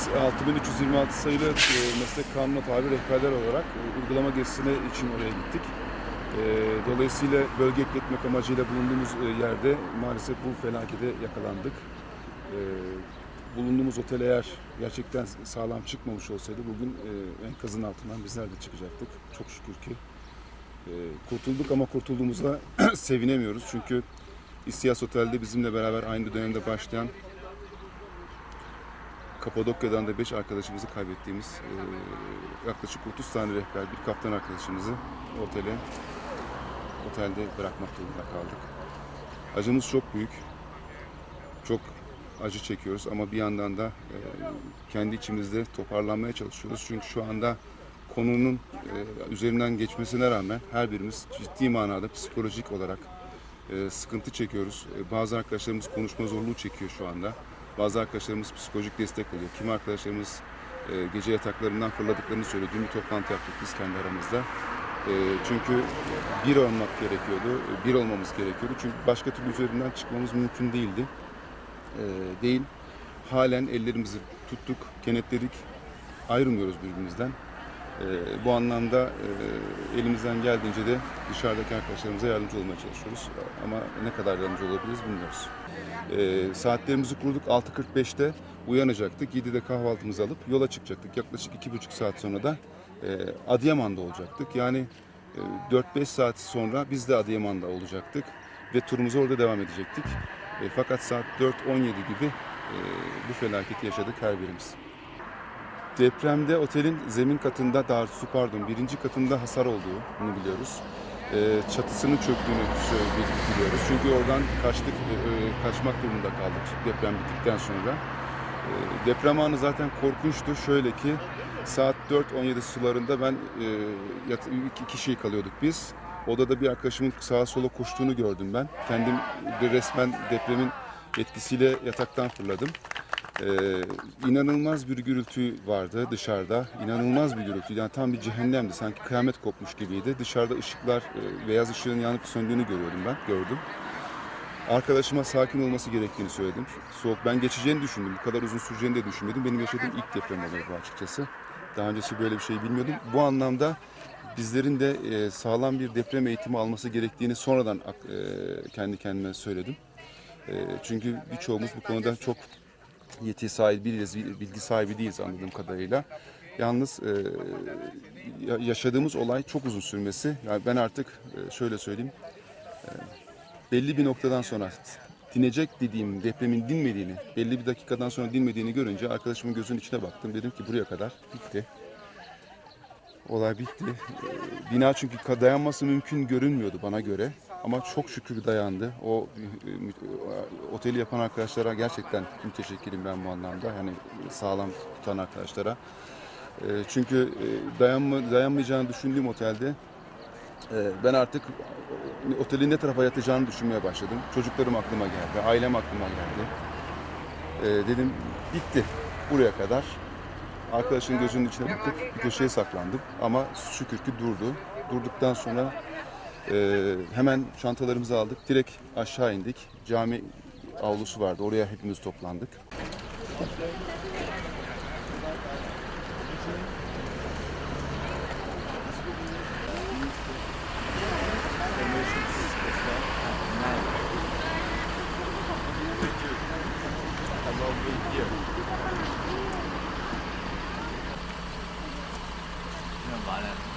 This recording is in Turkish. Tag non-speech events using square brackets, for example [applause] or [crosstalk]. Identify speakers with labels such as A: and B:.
A: Biz 6326 sayılı e, meslek kanunu tabi rehberler olarak e, uygulama gezisine için oraya gittik. E, Dolayısıyla bölge ekletmek amacıyla bulunduğumuz yerde maalesef bu felakete yakalandık. Bulunduğumuz otel eğer gerçekten sağlam çıkmamış olsaydı bugün enkazın altından bizler de çıkacaktık. Çok şükür ki kurtulduk ama kurtulduğumuza [clears throat] sevinemiyoruz. Çünkü İstiyas Otel'de bizimle beraber aynı dönemde başlayan Kapadokya'dan da 5 arkadaşımızı kaybettiğimiz e, yaklaşık 30 tane rehber, bir kaptan arkadaşımızı otele otelde bırakmak durumunda kaldık. Acımız çok büyük. Çok acı çekiyoruz ama bir yandan da e, kendi içimizde toparlanmaya çalışıyoruz. Çünkü şu anda konunun e, üzerinden geçmesine rağmen her birimiz ciddi manada psikolojik olarak e, sıkıntı çekiyoruz. E, bazı arkadaşlarımız konuşma zorluğu çekiyor şu anda. Bazı arkadaşlarımız psikolojik destek oluyor. Kimi arkadaşlarımız e, gece yataklarından fırladıklarını söylüyor. Dün bir toplantı yaptık biz kendi aramızda. E, çünkü bir olmak gerekiyordu, bir olmamız gerekiyordu. Çünkü başka türlü üzerinden çıkmamız mümkün değildi. E, değil. Halen ellerimizi tuttuk, kenetledik. Ayrılmıyoruz birbirimizden. E, bu anlamda e, elimizden geldiğince de dışarıdaki arkadaşlarımıza yardımcı olmaya çalışıyoruz. Ama ne kadar yardımcı olabiliriz bilmiyoruz. E, saatlerimizi kurduk 6.45'te uyanacaktık. 7'de kahvaltımızı alıp yola çıkacaktık. Yaklaşık 2,5 saat sonra da e, Adıyaman'da olacaktık. Yani e, 4-5 saat sonra biz de Adıyaman'da olacaktık ve turumuza orada devam edecektik. E, fakat saat 4.17 gibi bu felaketi yaşadık her birimiz. Depremde otelin zemin katında, daha doğrusu pardon birinci katında hasar olduğunu biliyoruz. Ee, çatısının çöktüğünü biliyoruz. Çünkü oradan kaçtık, e, e, kaçmak durumunda kaldık deprem bittikten sonra. Ee, deprem anı zaten korkunçtu. Şöyle ki saat 4.17 sularında ben e, iki kişi kalıyorduk biz. Odada bir arkadaşımın sağa sola koştuğunu gördüm ben. Kendim resmen depremin etkisiyle yataktan fırladım. Ee, inanılmaz bir gürültü vardı dışarıda. İnanılmaz bir gürültü. Yani tam bir cehennemdi. Sanki kıyamet kopmuş gibiydi. Dışarıda ışıklar, e, beyaz ışığın yanıp söndüğünü görüyordum ben. Gördüm. Arkadaşıma sakin olması gerektiğini söyledim. Soğuk ben geçeceğini düşündüm. Bu kadar uzun süreceğini de düşünmedim. Benim yaşadığım ilk deprem oluyor bu açıkçası. Daha öncesi böyle bir şey bilmiyordum. Bu anlamda bizlerin de e, sağlam bir deprem eğitimi alması gerektiğini sonradan e, kendi kendime söyledim. E, çünkü birçoğumuz bu konuda çok yeti sahibi değiliz, bilgi sahibi değiliz anladığım kadarıyla. Yalnız e, ya- yaşadığımız olay çok uzun sürmesi. Yani ben artık e, şöyle söyleyeyim, e, belli bir noktadan sonra dinecek dediğim depremin dinmediğini, belli bir dakikadan sonra dinmediğini görünce arkadaşımın gözünün içine baktım. Dedim ki buraya kadar bitti. Olay bitti. E, Bina çünkü dayanması mümkün görünmüyordu bana göre. Ama çok şükür dayandı. O e, oteli yapan arkadaşlara gerçekten müteşekkirim ben bu anlamda. Yani sağlam tutan arkadaşlara. E, Çünkü e, dayanma, dayanmayacağını düşündüğüm otelde ben artık otelin ne tarafa yatacağını düşünmeye başladım. Çocuklarım aklıma geldi, ailem aklıma geldi. Dedim bitti buraya kadar. Arkadaşın gözünün içine bakıp bir köşeye saklandım. Ama şükür ki durdu. Durduktan sonra ee, hemen çantalarımızı aldık. Direkt aşağı indik. Cami avlusu vardı. Oraya hepimiz toplandık.
B: 完了。